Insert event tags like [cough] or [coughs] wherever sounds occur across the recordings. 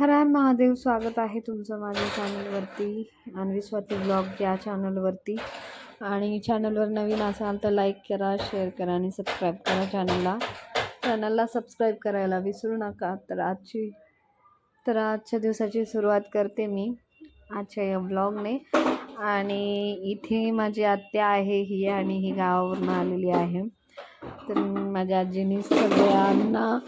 हर हर महादेव स्वागत आहे तुमचं माझ्या चॅनलवरती आणवी स्वाती ब्लॉग या चॅनलवरती. आणि चॅनलवर नवीन असाल तर लाईक करा शेअर करा आणि सबस्क्राईब करा चॅनलला. चॅनलला सबस्क्राईब करायला विसरू नका. तर आजची तर आजच्या दिवसाची सुरुवात करते मी आजच्या या ब्लॉगने आणि इथे माझी आत्या आहे ही आणि ही गावावरून आलेली आहे. तर माझ्या आजीने सगळ्यांना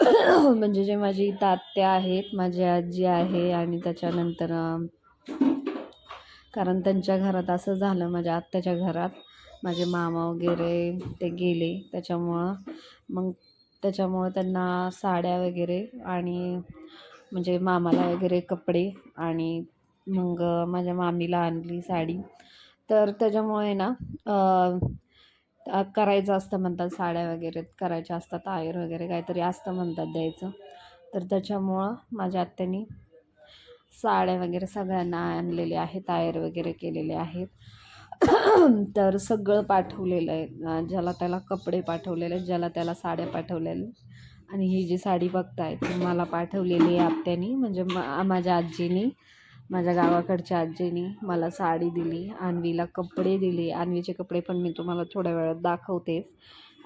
[coughs] म्हणजे जे माझी तात्या आहेत माझी आजी आहे आणि त्याच्यानंतर कारण त्यांच्या घरात असं झालं माझ्या आत्याच्या घरात माझे मामा वगैरे ते गेले. त्याच्यामुळं मग त्याच्यामुळं त्यांना साड्या वगैरे आणि म्हणजे मामाला वगैरे कपडे आणि मग माझ्या मामीला आणली साडी. तर त्याच्यामुळे ना करायचं असतं म्हणतात साड्या वगैरे करायच्या असतात आयर वगैरे काहीतरी असतं म्हणतात द्यायचं. तर त्याच्यामुळं माझ्या आत्यानी साड्या वगैरे सगळ्यांना आणलेले आहेत आयर वगैरे केलेले आहेत. [coughs] तर सगळं पाठवलेलं आहे. ज्याला त्याला कपडे पाठवलेले आहेत ज्याला त्याला साड्या पाठवलेल्या. आणि ही जी साडी बघताय ती मला पाठवलेली आहे आत्यानी म्हणजे मा माझ्या आजीनी. माझ्या गावाकडच्या आजीनी मला साडी दिली अन्वीला कपडे दिले. अन्वीचे कपडे पण मी तुम्हाला थोड्या वेळात दाखवतेच.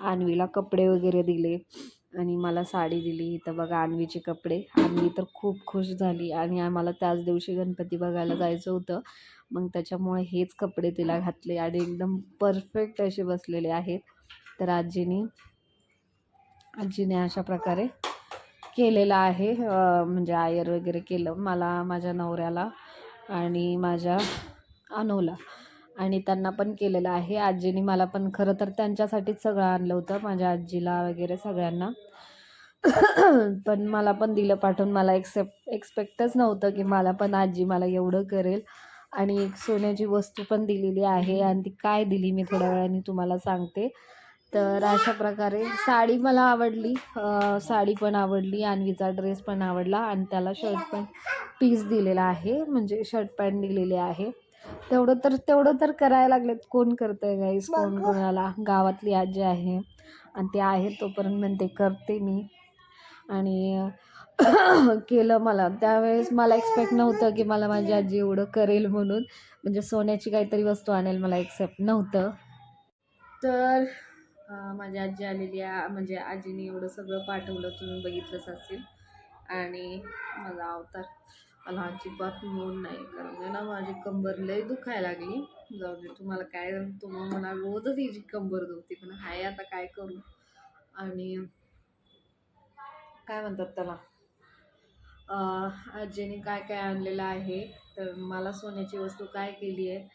अन्वीला कपडे वगैरे दिले आणि मला साडी दिली. इथं बघा अन्वीचे कपडे. अन्वी तर खूप खुश झाली आणि आम्हाला त्याच दिवशी गणपती बघायला जायचं होतं. मग त्याच्यामुळे हेच कपडे तिला घातले आणि एकदम परफेक्ट असे बसलेले आहेत. तर आजीनी आजीने अशा प्रकारे केलेलं आहे म्हणजे आयर वगैरे केलं मला माझ्या नवऱ्याला आणि माझ्या अनुला. आणि त्यांना पण केलेलं आहे. आजीने मला पण खरं तर त्यांच्यासाठीच सगळं आणलं होतं माझ्या आजीला वगैरे सगळ्यांना. [coughs] पण मला पण दिलं पाठवून. मला एक्सेप्ट एक्सपेक्टच नव्हतं की मला पण आजी मला एवढं करेल. आणि एक सोन्याची वस्तू पण दिलेली आहे आणि ती काय दिली मी थोड्या वेळाने तुम्हाला सांगते. तर अशा प्रकारे साडी मला आवडली. साडी पण आवडली अन्वीचा ड्रेस पण आवडला आणि त्याला शर्ट पण पीस दिलेला आहे. म्हणजे शर्ट पॅन्ट दिलेली आहे. तेवढं तर तेवढं तर करायला लागलेत. कोण करतंय आहे गाईस कोण कोणाला? गावातली आजी आहे आणि ते आहे तोपर्यंत म्हणते करते मी. आणि केलं मला. त्यावेळेस मला एक्सपेक्ट नव्हतं की मला माझी आजी एवढं करेल म्हणून. म्हणजे सोन्याची काहीतरी वस्तू आणेल मला एक्सेप्ट नव्हतं. तर माझी आजी आलेली आहे म्हणजे आजीने एवढं सगळं पाठवलं तुम्ही बघितलंच असेल. आणि माझा अवतार मला अजिबात मूड नाही. कारण ना माझी कंबर लय दुखायला लागली. जाऊ दे तुम्हाला काय तुम्हाला मला रोजच हिची कंबर दुखते. पण हाय आता काय करू? आणि काय म्हणतात त्याला? आजीने काय काय आणलेलं आहे? तर मला सोन्याची वस्तू काय केली आहे?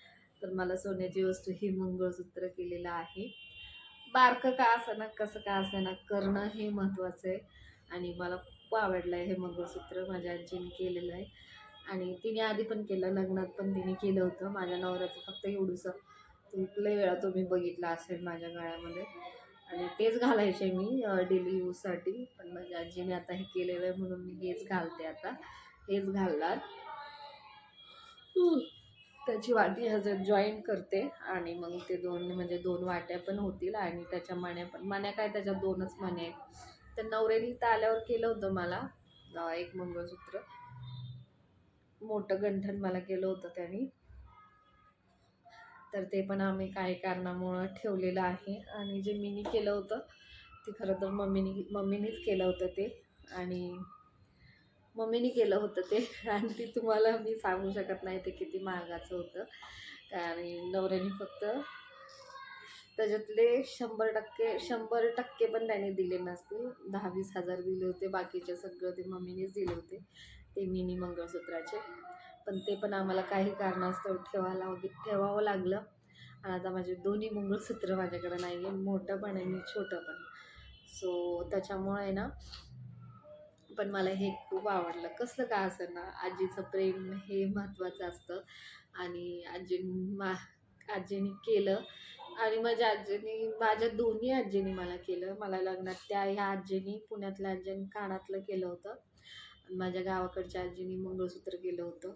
तर मला सोन्याची वस्तू ही मंगळसूत्र केलेलं आहे. बारकं का असं ना कसं का असं ना करणं हे महत्त्वाचं आहे. आणि मला खूप आवडलं आहे हे मंगळसूत्र माझ्या आजीने केलेलं आहे. आणि तिने आधी पण केलं लग्नात पण तिने केलं होतं. माझ्या नवऱ्याचं फक्त एवढंसं. ते वेळा तुम्ही बघितलं असेल माझ्या गळ्यामध्ये. आणि तेच घालायचे मी डेली यूजसाठी पण माझ्या आजीने आता हे केलेलं आहे म्हणून मी हेच घालते आता. हेच घालणार. त्याची वाटी हजर जॉईन करते आणि मग ते दोन म्हणजे दोन वाट्या पण होतील आणि त्याच्या मण्या पण मण्या काय त्याच्यात दोनच मण्या आहेत. तर नवरेनी तर आल्यावर केलं होतं मला एक मंगळसूत्र. मोठं गंठन मला केलं होतं त्यांनी. तर ते पण आम्ही काही कारणामुळं ठेवलेलं आहे. आणि जे मीनी केलं होतं ते खरं तर मम्मीनी मम्मीनीच केलं होतं ते. आणि मम्मीनी केलं होतं ते. आणि ती तुम्हाला मी सांगू शकत नाही ते किती महागाचं होतं. आणि नवऱ्याने फक्त त्याच्यातले शंभर टक्के शंभर टक्के पण त्याने दिले नसतील दहा वीस हजार दिले होते बाकीचे सगळं ते मम्मीनेच दिले होते ते मिनी मंगळसूत्राचे. पण ते पण आम्हाला काही कारणास्तव ठेवायला वगैरे ठेवावं लागलं. आणि आता माझे दोन्ही मंगळसूत्र माझ्याकडे नाही आहे मोठं पण आहे आणि छोटं पण. सो त्याच्यामुळे ना पण मला हे खूप आवडलं. कसलं का असं ना आजीचं प्रेम हे महत्त्वाचं असतं. आणि आजी मा आजीने केलं आणि माझ्या आजीने माझ्या दोन्ही आजीने मला केलं. मला लग्नात त्या ह्या आजीनी पुण्यातल्या आजीने कानातलं केलं होतं. माझ्या गावाकडच्या आजीने मंगळसूत्र केलं होतं.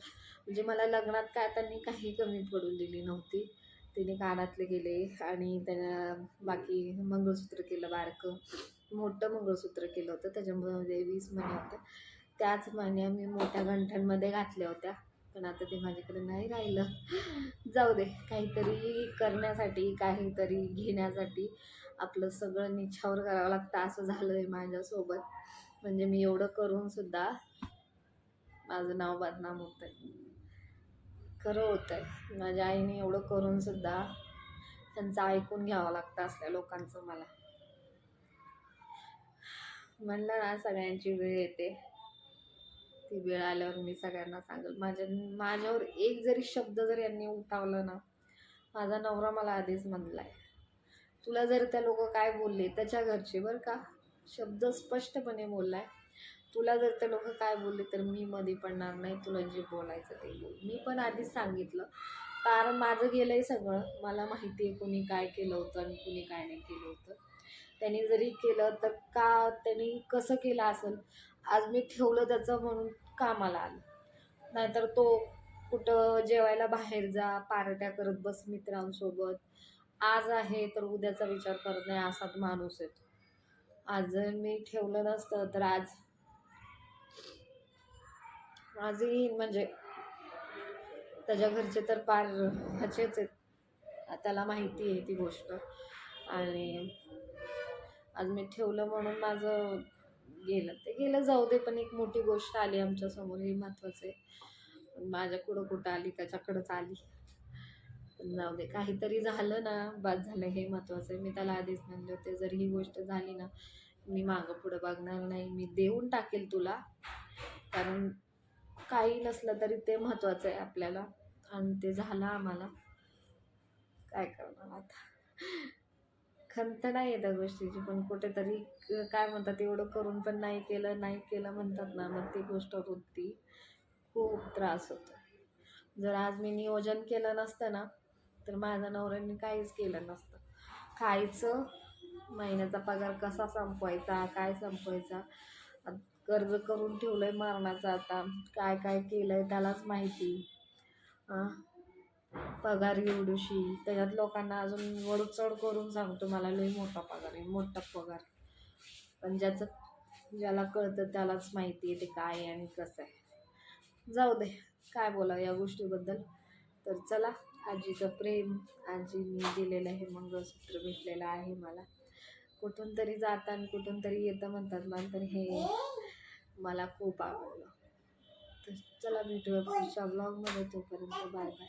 म्हणजे मला लग्नात काय त्यांनी काही कमी पडून दिली नव्हती. तिने कानातले केले आणि त्यानं बाकी मंगळसूत्र केलं बारकं. मोठं मंगळसूत्र केलं होतं. त्याच्यामध्ये वीस महिने होतं त्याच महिन्या मी मोठ्या गंठ्यांमध्ये घातल्या होत्या. पण आता ते माझ्याकडे नाही राहिलं. जाऊ दे. काहीतरी करण्यासाठी काहीतरी घेण्यासाठी आपलं सगळं निछावर करावं लागतं. असं झालं आहे माझ्यासोबत. म्हणजे मी एवढं करून सुद्धा माझं नाव बदनाम होतं आहे खरं होतं आहे माझ्या आईने एवढं करून सुद्धा त्यांचं ऐकून घ्यावं लागतं असल्या लोकांचं मला. म्हणलं ना सगळ्यांची वेळ येते. ती वेळ आल्यावर मी सगळ्यांना सांगेल. माझ्या माझ्यावर एक जरी शब्द जर यांनी उठावलं ना माझा नवरा मला आधीच म्हणलाय तुला जर त्या लोक काय बोलले त्याच्या घरचे बरं का शब्द स्पष्टपणे बोललाय तुला जर ते लोक काय बोलले तर मी मध्ये पडणार नाही तुला जे बोलायचं ते बोल. मी पण आधीच सांगितलं. कारण माझं गेलं आहे सगळं. मला माहिती आहे कुणी काय केलं होतं आणि कुणी काय नाही केलं होतं. त्यांनी जरी केलं तर का त्यांनी कसं केलं असेल आज मी ठेवलं त्याचं म्हणून कामाला आलं. नाहीतर तो कुठं जेवायला बाहेर जा पार्ट्या करत बस मित्रांसोबत. आज आहे तर उद्याचा विचार करत नाही असाच माणूस येतो आज जर मी ठेवलं नसतं तर आज आजही म्हणजे त्याच्या घरचे तर पार ह्याचेच आहेत. त्याला माहिती आहे ती गोष्ट. आणि आज मी ठेवलं म्हणून माझं गेलं. ते गेलं जाऊ दे पण एक मोठी गोष्ट आली आमच्यासमोर हे महत्त्वाचं आहे. माझ्याकडं कुठं कुठं आली त्याच्याकडंच आली. पण जाऊ दे काहीतरी झालं ना बाद झालं हे महत्त्वाचं आहे. मी त्याला आधीच म्हणले होते जर ही गोष्ट झाली ना मी मागं पुढं बघणार नाही. मी देऊन टाकेल तुला. कारण काही नसलं तरी ते महत्त्वाचं आहे आपल्याला. आणि ते झालं आम्हाला. काय करणार आता? खंत नाही आहे त्या गोष्टीची पण कुठेतरी काय म्हणतात एवढं करून पण नाही केलं नाही केलं म्हणतात ना मग ती गोष्ट होती खूप त्रास होतो. जर आज मी नियोजन केलं नसतं ना तर माझ्या नवऱ्याने काहीच केलं नसतं. खायचं महिन्याचा पगार कसा संपवायचा काय संपवायचा कर्ज करून ठेवलं आहे मरणाचं आता. काय काय केलं आहे त्यालाच माहिती. पगार एवढीशी. त्याच्यात लोकांना अजून वडचड करून सांगतो मला लई मोठा पगार आहे मोठा पगार. पण ज्याचं ज्याला कळतं त्यालाच माहिती आहे ते काय आहे आणि कसं आहे. जाऊ दे काय बोलावं या गोष्टीबद्दल. तर चला आजीचं प्रेम आजीने दिलेलं हे मंगळसूत्र भेटलेलं आहे मला. कुठून तरी जातं आणि कुठून तरी येतं म्हणतात मला तर हे मला खूप आवडलं. तर चला भेटूया पुढच्या ब्लॉगमध्ये तोपर्यंत बाय बाय.